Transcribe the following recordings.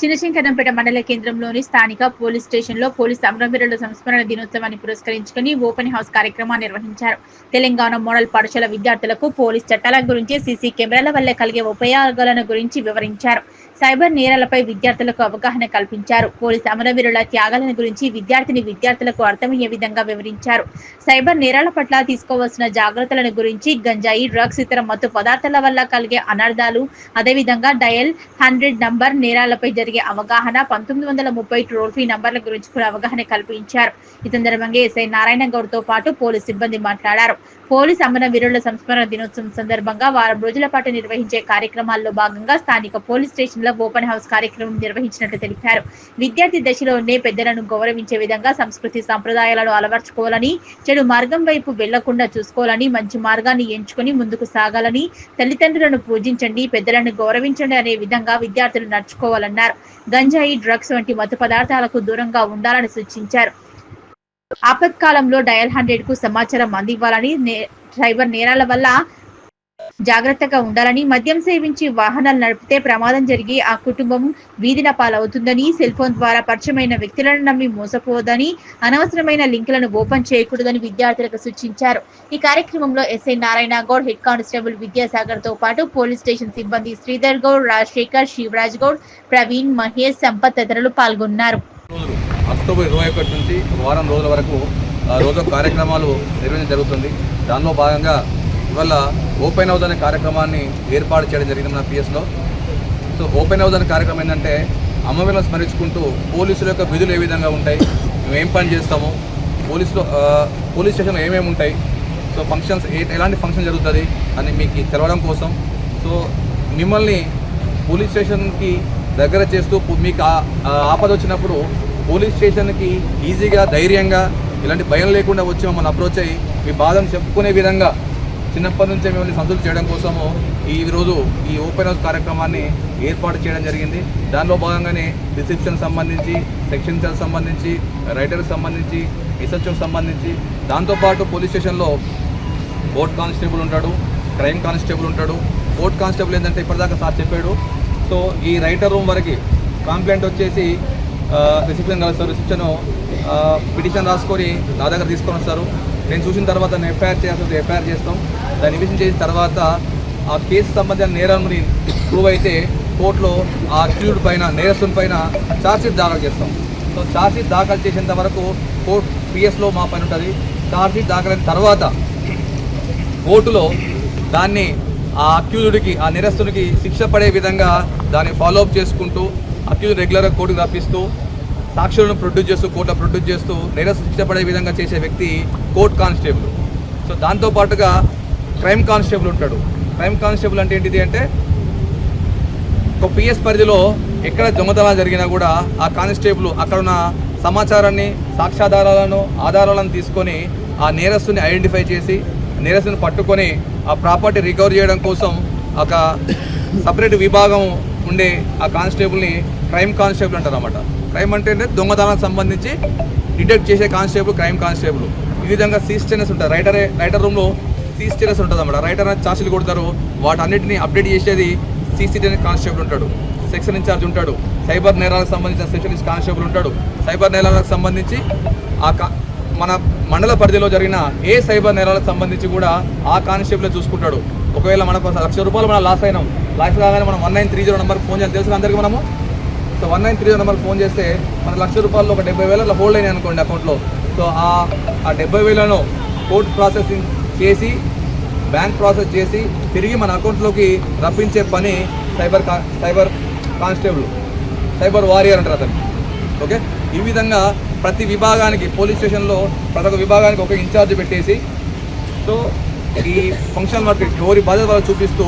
చిన్నశంకరంపేట మండల కేంద్రంలోని స్థానిక పోలీస్ స్టేషన్లో పోలీస్ అమరవీరుల సంస్మరణ దినోత్సవాన్ని పురస్కరించుకుని ఓపెన్ హౌస్ కార్యక్రమాన్ని నిర్వహించారు. తెలంగాణ మోడల్ పాఠశాల విద్యార్థులకు పోలీస్ చట్టాల గురించి సీసీ కెమెరాల వల్ల కలిగే ఉపయోగాలను గురించి వివరించారు. సైబర్ నేరాలపై విద్యార్థులకు అవగాహన కల్పించారు. పోలీస్ అమరవీరుల త్యాగాలను గురించి విద్యార్థిని విద్యార్థులకు అర్థమయ్యే విధంగా వివరించారు. సైబర్ నేరాల పట్ల తీసుకోవాల్సిన జాగ్రత్తలను గురించి గంజాయి డ్రగ్స్ ఇతర మత్తు పదార్థాల వల్ల కలిగే అనర్థాలు అదేవిధంగా డయల్ హండ్రెడ్ నంబర్ నేరాలపై జరిగే అవగాహన పంతొమ్మిది వందల ముప్పై టోల్ ఫ్రీ నంబర్ల గురించి కూడా అవగాహన కల్పించారు. ఈ సందర్భంగా ఎస్ఐ నారాయణ గౌడ్తో పాటు పోలీస్ సిబ్బంది మాట్లాడారు. పోలీస్ అమరవీరుల సంస్మరణ దినోత్సవం సందర్భంగా వారం రోజుల పాటు నిర్వహించే కార్యక్రమాల్లో భాగంగా స్థానిక పోలీస్ స్టేషన్లో ఓపెన్ హౌస్ కార్యక్రమం నిర్వహించినట్లు తెలిపారు. విద్యార్థి దశలోనే పెద్దలను గౌరవించే విధంగా సంస్కృతి సంప్రదాయాలను అలవర్చుకోవాలని చెడు మార్గం వైపు వెళ్ళకుండా చూసుకోవాలని మంచి మార్గాన్ని ఎంచుకొని ముందుకు సాగాలని తల్లిదండ్రులను పూజించండి పెద్దలను గౌరవించండి అనే విధంగా విద్యార్థులు నడుచుకోవాలన్నారు. గంజాయి డ్రగ్స్ వంటి మత్తు పదార్థాలకు దూరంగా ఉండాలని సూచించారు. ఆపత్కాలంలో డయల్ హండ్రెడ్కు సమాచారం అందివ్వాలని నే- నేరాల వల్ల జాగ్రత్తగా ఉండాలని మద్యం సేవించి వాహనాలు నడిపితే ప్రమాదం జరిగి ఆ కుటుంబం వీధిన పాలవుతుందని సెల్ ఫోన్ ద్వారా పరిచయమైన వ్యక్తులను నమ్మి మోసపోవద్దని అనవసరమైన లింకులను ఓపెన్ చేయకూడదని విద్యార్థులకు సూచించారు. ఈ కార్యక్రమంలో SI Narayana Goud head constable విద్యాసాగర్తో పాటు పోలీస్ స్టేషన్ సిబ్బంది శ్రీధర్ గౌడ్ రాజశేఖర్ శివరాజ్ గౌడ్ ప్రవీణ్ మహేష్ సంపత్ తదితరులు పాల్గొన్నారు. అక్టోబర్ ఇరవై ఒకటి నుంచి వారం రోజుల వరకు ఆ, రోజు కార్యక్రమాలు నిర్వహించడం జరుగుతుంది. దానిలో భాగంగా ఇవాళ ఓపెన్ హౌస్ అనే కార్యక్రమాన్ని ఏర్పాటు చేయడం జరిగింది మన పిఎస్లో. సో ఓపెన్ హౌస్ అనే కార్యక్రమం ఏంటంటే అమ్మవీలను స్మరించుకుంటూ పోలీసుల యొక్క విధులు ఏ విధంగా ఉంటాయి మేము ఏం పని చేస్తాము పోలీసులో పోలీస్ స్టేషన్లో ఏమేమి ఉంటాయి సో ఫంక్షన్స్ ఏ ఎలాంటి ఫంక్షన్ జరుగుతుంది అని మీకు తెలవడం కోసం. సో మిమ్మల్ని పోలీస్ స్టేషన్కి దగ్గర చేస్తూ మీకు ఆ ఆపద వచ్చినప్పుడు పోలీస్ స్టేషన్కి ఈజీగా ధైర్యంగా ఇలాంటి భయం లేకుండా వచ్చి మమ్మల్ని అప్రోచ్ అయ్యి మీ బాధను చెప్పుకునే విధంగా చిన్నప్పటి నుంచే మిమ్మల్ని సంతృప్తి చేయడం కోసము ఈ రోజు ఈ ఓపెన్ హౌస్ కార్యక్రమాన్ని ఏర్పాటు చేయడం జరిగింది. దానిలో భాగంగానే రిసెప్షన్ సంబంధించి సెక్షన్ సంబంధించి రైటర్కి సంబంధించి రీసెర్చ్కి సంబంధించి దాంతోపాటు పోలీస్ స్టేషన్లో కోర్ట్ కానిస్టేబుల్ ఉంటాడు క్రైమ్ కానిస్టేబుల్ ఉంటాడు. కోర్ట్ కానిస్టేబుల్ ఏంటంటే ఇప్పటిదాకా సార్ చెప్పాడు. సో ఈ రైటర్ రూమ్ వరకు కంప్లైంట్ వచ్చేసి రిసెప్షన్ కలుస్తారు రిసెప్షన్ పిటిషన్ రాసుకొని నా దగ్గర తీసుకొని వస్తారు. నేను చూసిన తర్వాత నేను ఎఫ్ఐఆర్ చేయాల్సి ఎఫ్ఐఆర్ చేస్తాం. దాన్ని ఇన్వెస్టిగేషన్ చేసిన తర్వాత ఆ కేసు సంబంధించిన నేరాన్ని ప్రూవ్ అయితే కోర్టులో ఆ అక్యూడ్ పైన నేరస్తుని పైన ఛార్జ్షీట్ దాఖలు చేస్తాం. సో ఛార్జ్షీట్ దాఖలు చేసేంత వరకు కోర్టు పిఎస్లో మా పని ఉంటుంది. ఛార్జ్షీట్ దాఖలైన తర్వాత కోర్టులో దాన్ని ఆ అక్యూజుడికి ఆ నిరస్తునికి శిక్ష పడే విధంగా దాన్ని ఫాలో అప్ చేసుకుంటూ అక్యూజ్ రెగ్యులర్గా కోర్టుకు రప్పిస్తూ సాక్షులను ప్రొడ్యూస్ చేస్తూ కోర్టులో ప్రొడ్యూస్ చేస్తూ నేరస్తు ఇష్టపడే విధంగా చేసే వ్యక్తి కోర్ట్ కానిస్టేబుల్. సో దాంతో పాటుగా క్రైమ్ కానిస్టేబుల్ ఉంటాడు. క్రైమ్ కానిస్టేబుల్ అంటే ఏంటిది అంటే ఒక పిఎస్ పరిధిలో ఎక్కడ దొంగతనాలు జరిగినా కూడా ఆ కానిస్టేబుల్ అక్కడ ఉన్న సమాచారాన్ని సాక్ష్యాధారాలను ఆధారాలను తీసుకొని ఆ నేరస్తుని ఐడెంటిఫై చేసి నేరస్తుని పట్టుకొని ఆ ప్రాపర్టీ రికవర్ చేయడం కోసం ఒక సపరేట్ విభాగం ఉండే ఆ కానిస్టేబుల్ని క్రైమ్ కానిస్టేబుల్ అంటారు అనమాట క్రైమ్ అంటే దొంగతనానికి సంబంధించి డిటెక్ట్ చేసే కానిస్టేబుల్ క్రైమ్ కానిస్టేబుల్. ఈ విధంగా సీస్టెనెస్ ఉంటుంది రైటర్ రైటర్ రూమ్లో సీస్టెనెస్ ఉంటుంది అనమాట రైటర్ అనేది చార్జీలు కొడతారు. వాటన్నిటిని అప్డేట్ చేసేది సీసీటీవీ కానిస్టేబుల్ ఉంటాడు. సెక్షన్ ఇన్ఛార్జ్ ఉంటాడు. సైబర్ నేరాలకు సంబంధించిన స్పెషలిస్ట్ కానిస్టేబుల్ ఉంటాడు. సైబర్ నేరాలకు సంబంధించి ఆ కా మన మండల పరిధిలో జరిగిన ఏ సైబర్ నేరాలకు సంబంధించి కూడా ఆ కానిస్టేబుల్ చూసుకుంటాడు. ఒకవేళ మనకు లక్ష రూపాయలు మనం లాస్ అయినాం. లాస్ కాగానే మనం వన్ నైన్ త్రీ జీరో నెంబర్కి ఫోన్ చేయాలి. తెలుసు అందరికీ మనము? So one nine three zero నెంబర్కి ఫోన్ చేస్తే మన లక్ష రూపాయలు ఒక డెబ్బై వేల హోల్డ్ అయినాయి అనుకోండి అకౌంట్లో. సో ఆ ఆ డెబ్బై వేలను కోర్ట్ ప్రాసెసింగ్ చేసి బ్యాంక్ ప్రాసెస్ చేసి తిరిగి మన అకౌంట్లోకి రప్పించే పని సైబర్ కా సైబర్ కానిస్టేబుల్. సైబర్ వారియర్ అంటారు అతను ఓకే? ఈ విధంగా ప్రతి విభాగానికి పోలీస్ స్టేషన్లో ప్రతి ఒక్క విభాగానికి ఒక ఇన్ఛార్జ్ పెట్టేసి సో ఈ ఫంక్షన్ వర్క్ ఎవరి బాధ్యత వాళ్ళు చూపిస్తూ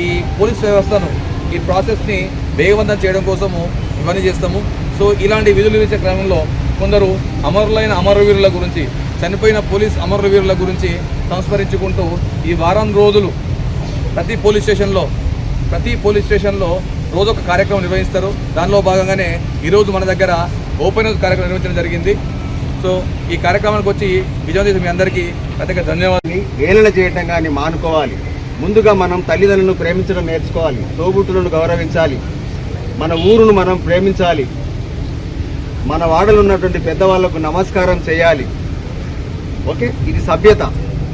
ఈ పోలీస్ వ్యవస్థను ఈ ప్రాసెస్ని వేగవంతం చేయడం కోసము ఇవన్నీ చేస్తాము. సో ఇలాంటి విధులు ఇచ్చే క్రమంలో కొందరు అమరులైన అమరవీరుల గురించి చనిపోయిన పోలీస్ అమరవీరుల గురించి సంస్మరించుకుంటూ ఈ వారం రోజులు ప్రతి పోలీస్ స్టేషన్లో ప్రతి పోలీస్ స్టేషన్లో రోజు ఒక కార్యక్రమం నిర్వహిస్తారు. దానిలో భాగంగానే ఈరోజు మన దగ్గర ఓపెన్ హౌస్ కార్యక్రమం నిర్వహించడం జరిగింది. సో ఈ కార్యక్రమానికి వచ్చి విజయం చేసి మీ అందరికీ పెద్దగా ధన్యవాదాలు. వేలన చేయటం కానీ మానుకోవాలి. ముందుగా మనం తల్లిదండ్రులను ప్రేమించడం నేర్చుకోవాలి. తోబుట్టులను గౌరవించాలి. మన ఊరును మనం ప్రేమించాలి. మన వాడలు ఉన్నటువంటి పెద్దవాళ్ళకు నమస్కారం చేయాలి. ఓకే? ఇది సభ్యత.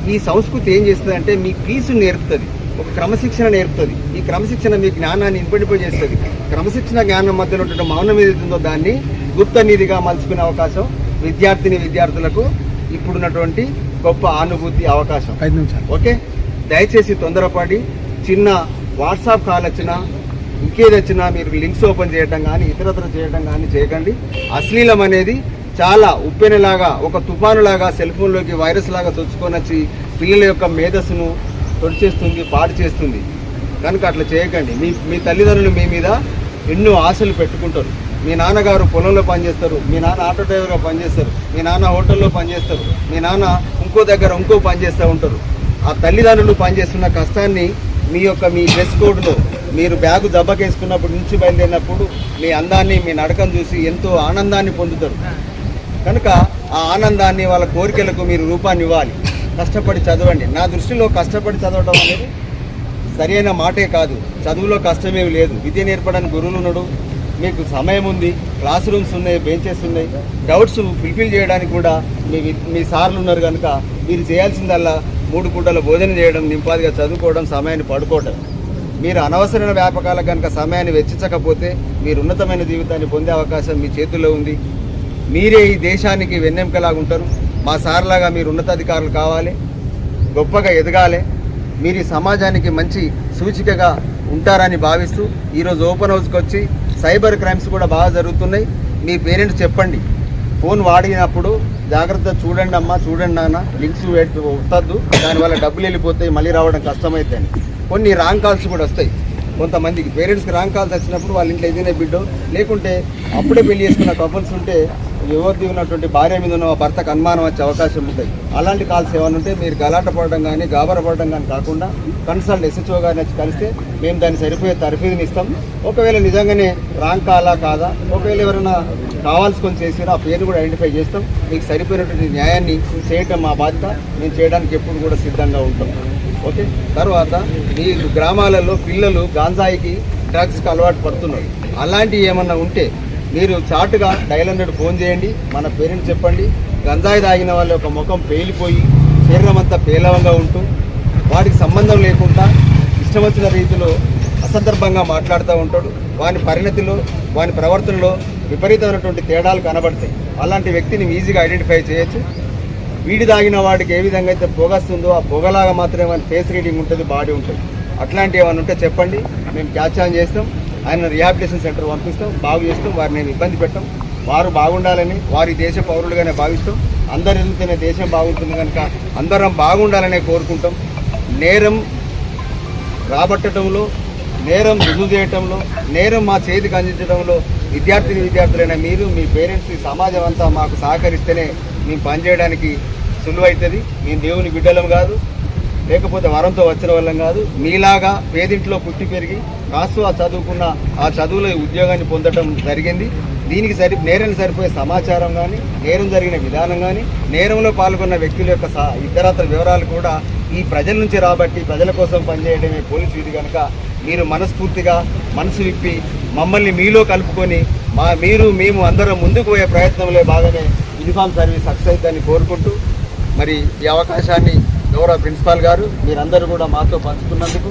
ఈ సంస్కృతి ఏం చేస్తుంది అంటే మీ పీసు నేర్పుతుంది. ఒక క్రమశిక్షణ నేర్పుతుంది. ఈ క్రమశిక్షణ మీ జ్ఞానాన్ని ఇంపడిపోజేస్తుంది క్రమశిక్షణ జ్ఞానం మధ్యలో ఉన్నటువంటి మౌనం ఏదైతుందో దాన్ని గుప్త నిధిగా మలుచుకునే అవకాశం విద్యార్థిని విద్యార్థులకు ఇప్పుడున్నటువంటి గొప్ప అనుభూతి అవకాశం. ఐదు నిమిషాలు. ఓకే? దయచేసి తొందరపడి చిన్న వాట్సాప్ కాల్ వచ్చినా ఇంకేది వచ్చినా మీరు లింక్స్ ఓపెన్ చేయడం కానీ ఇతరత్ర చేయడం కానీ చేయకండి. అశ్లీలం అనేది చాలా ఉప్పెనలాగా ఒక తుఫానులాగా సెల్ ఫోన్లోకి వైరస్ లాగా చొచ్చుకొని వచ్చి పిల్లల యొక్క మేధస్సును తొడిచేస్తుంది పాడు చేస్తుంది. కనుక అట్లా చేయకండి. మీ మీ తల్లిదండ్రులు మీ మీద ఎన్నో ఆశలు పెట్టుకుంటారు. మీ నాన్నగారు పొలంలో పనిచేస్తారు మీ నాన్న ఆటో డ్రైవర్గా పనిచేస్తారు మీ నాన్న హోటల్లో పనిచేస్తారు మీ నాన్న ఇంకో దగ్గర ఇంకో పనిచేస్తూ ఉంటారు. ఆ తల్లిదండ్రులు పనిచేస్తున్న కష్టాన్ని మీ యొక్క మీ డ్రెస్ కోడ్లో మీరు బ్యాగు దెబ్బకేసుకున్నప్పుడు నుంచి బయలుదేరినప్పుడు మీ అందాన్ని మీ నడకను చూసి ఎంతో ఆనందాన్ని పొందుతారు. కనుక ఆ ఆనందాన్ని వాళ్ళ కోరికలకు మీరు రూపాన్ని ఇవ్వాలి. కష్టపడి చదవండి. నా దృష్టిలో కష్టపడి చదవడం అనేది సరైన మాటే కాదు. చదువులో కష్టమేమి లేదు. విద్య నేర్పడానికి గురువులు ఉన్నాడు. మీకు సమయం ఉంది క్లాస్ రూమ్స్ ఉన్నాయి బెంచెస్ ఉన్నాయి. డౌట్స్ ఫుల్ఫిల్ చేయడానికి కూడా మీ మీ సార్లు ఉన్నారు కనుక మీరు చేయాల్సిందల్లా మూడు పూటల భోజనం చేయడం నింపాదిగా చదువుకోవడం సమయాన్ని పడుకోవడం మీరు అనవసరమైన వ్యాపకాలకు కనుక సమయాన్ని వెచ్చించకపోతే మీరు ఉన్నతమైన జీవితాన్ని పొందే అవకాశం మీ చేతుల్లో ఉంది. మీరే ఈ దేశానికి వెన్నెంకలాగా ఉంటారు. మా సార్లాగా మీరు ఉన్నతాధికారులు కావాలి గొప్పగా ఎదగాలి. మీరు ఈ సమాజానికి మంచి సూచికగా ఉంటారని భావిస్తూ ఈరోజు ఓపెన్ హౌస్కి వచ్చి సైబర్ క్రైమ్స్ కూడా బాగా జరుగుతున్నాయి. మీ పేరెంట్స్ చెప్పండి. ఫోన్ వాడినప్పుడు జాగ్రత్త చూడండి అమ్మా చూడండి నాన్న. లింక్స్ వద్దద్దు. దానివల్ల డబ్బులు వెళ్ళిపోతాయి మళ్ళీ రావడం కష్టమైతే కొన్ని రాంగ్ కాల్స్ కూడా వస్తాయి. కొంతమందికి పేరెంట్స్కి రాంగ్ కాల్స్ వచ్చినప్పుడు వాళ్ళ ఇంట్లో ఏదైనా బిడ్డ లేకుంటే అప్పుడే పెళ్ళి చేసుకున్న కపుల్స్ ఉంటే యువతి ఉన్నటువంటి భార్య మీద ఉన్న భర్తకు అనుమానం వచ్చే అవకాశం ఉంటాయి అలాంటి కాల్స్ ఏమైనా ఉంటే మీరు గలాట పడడం కానీ గాబర పడడం కానీ కాకుండా కన్సల్ట్ ఎస్హెచ్ఓ గారిని వచ్చి కలిస్తే మేము దాన్ని సరిపోయే తరఫీదుని ఇస్తాం. ఒకవేళ నిజంగానే రాంగ్ కాలా కాదా ఒకవేళ ఎవరైనా కావాల్సుకొని చేసినా ఆ పేరు కూడా ఐడెంటిఫై చేస్తాం. మీకు సరిపోయినటువంటి న్యాయాన్ని చేయటం మా బాధ్యత. మేము చేయడానికి ఎప్పుడు కూడా సిద్ధంగా ఉంటాం. ఓకే? తర్వాత మీ గ్రామాలలో పిల్లలు గాంజాయికి డ్రగ్స్కి అలవాటు పడుతున్నారు. అలాంటివి ఏమన్నా ఉంటే మీరు చాటుగా డైల్ హండ్రెడ్ ఫోన్ చేయండి మన పేరెంట్స్ చెప్పండి. గంజాయి తాగిన వాళ్ళ యొక్క ముఖం పేలిపోయి శరీరం అంతా పేలవంగా ఉంటూ వాటికి సంబంధం లేకుండా ఇష్టం వచ్చిన రీతిలో అసందర్భంగా మాట్లాడుతూ ఉంటాడు. వాని పరిణతిలో వాని ప్రవర్తనలో విపరీతమైనటువంటి తేడాలు కనబడతాయి. అలాంటి వ్యక్తిని ఈజీగా ఐడెంటిఫై చేయొచ్చు. వీడి తాగిన వాడికి ఏ విధంగా అయితే పొగస్తుందో ఆ పొగలాగా మాత్రమే మన ఫేస్ రీడింగ్ ఉంటుంది బాడీ ఉంటుంది. అట్లాంటివి ఏమైనా ఉంటే చెప్పండి. మేము క్యాచ్ ఆన్ చేస్తాం. ఆయన రిహాబిలిటేషన్ సెంటర్ పంపిస్తాం. బాగు చేస్తాం. వారిని ఇబ్బంది పెట్టాం. వారు బాగుండాలని వారి దేశ పౌరులుగానే భావిస్తాం. అందరు ఎదుగుతున్న దేశం బాగుంటుంది కనుక అందరం బాగుండాలనే కోరుకుంటాం. నేరం రాబట్టడంలో నేరం రుజువు చేయటంలో నేరం మా చేతికి అందించడంలో విద్యార్థిని విద్యార్థులైన మీరు మీ పేరెంట్స్ సమాజం అంతా మాకు సహకరిస్తేనే మేము పనిచేయడానికి సులువైతుంది. మేము దేవుని బిడ్డలం కాదు. లేకపోతే వరంతో వచ్చిన వాళ్ళం కాదు. మీలాగా పేదింట్లో పుట్టి పెరిగి కాస్త ఆ చదువుకున్న ఆ చదువులో ఉద్యోగాన్ని పొందడం జరిగింది. దీనికి సరి నేరం సరిపోయే సమాచారం కానీ నేరం జరిగిన విధానం కానీ నేరంలో పాల్గొన్న వ్యక్తుల యొక్క ఇతరత్ర వివరాలు కూడా ఈ ప్రజల నుంచి రాబట్టి ప్రజల కోసం పనిచేయడమే పోలీసు విధి కనుక మీరు మనస్ఫూర్తిగా మనసు విప్పి మమ్మల్ని మీలో కలుపుకొని మా మీరు మేము అందరం ముందుకు పోయే ప్రయత్నంలో భాగమే యూనిఫామ్ సర్వీస్ సక్సెస్ అవుతుందని కోరుకుంటూ మరి ఈ అవకాశాన్ని గౌరవ ప్రిన్సిపాల్ గారు మీరందరూ కూడా మాతో పంచుకున్నందుకు